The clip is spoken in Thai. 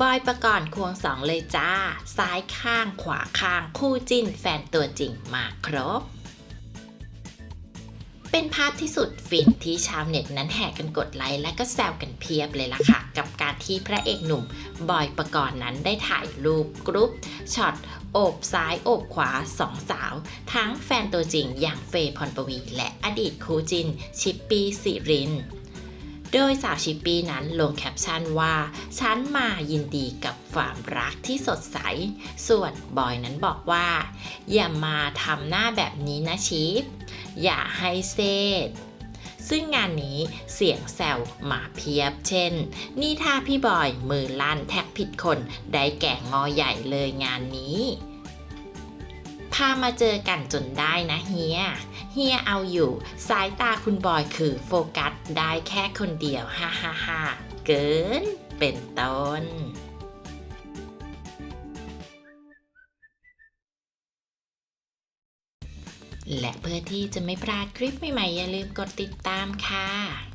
บอยประกรณ์ควงสองเลยจ้า ซ้ายข้างขวาข้างคู่จิ้นแฟนตัวจริงมาครบ เป็นภาพที่สุดฟินที่ชาวเน็ตนั้นแห่กันกดไลค์และก็แซวกันเพียบเลยล่ะค่ะ กับการที่พระเอกหนุ่ม บอยประกรณ์นั้นได้ถ่ายรูปกรุ๊ปช็อตโอบซ้ายโอบขวาสองสาว ทั้งแฟนตัวจริงอย่างเฟย์พรปวี และอดีตคู่จิน ชิปปี้สิริน โดยสาวชิปปี้นั้นลงแคปชั่นว่า ฉันมายินดีกับความรักที่สดใส ส่วนบอยนั้นบอกว่า อย่ามาทำหน้าแบบนี้นะชิป อย่าให้เซดซึ่งงานนี้เสียงแซวมาเพียบเช่น นี่ถ้าพี่บอยมือลั่นแท็กผิดคน ได้แก่งอใหญ่เลยงานนี้ พามาเจอกันจนได้นะเฮีย เฮียเอาอยู่ สายตาคุณบอยคือโฟกัสได้แค่คนเดียว ฮ่าฮ่าฮ่าเกิน เป็นต้นและเพื่อที่จะไม่พลาดคลิปใหม่ๆ อย่าลืมกดติดตามค่ะ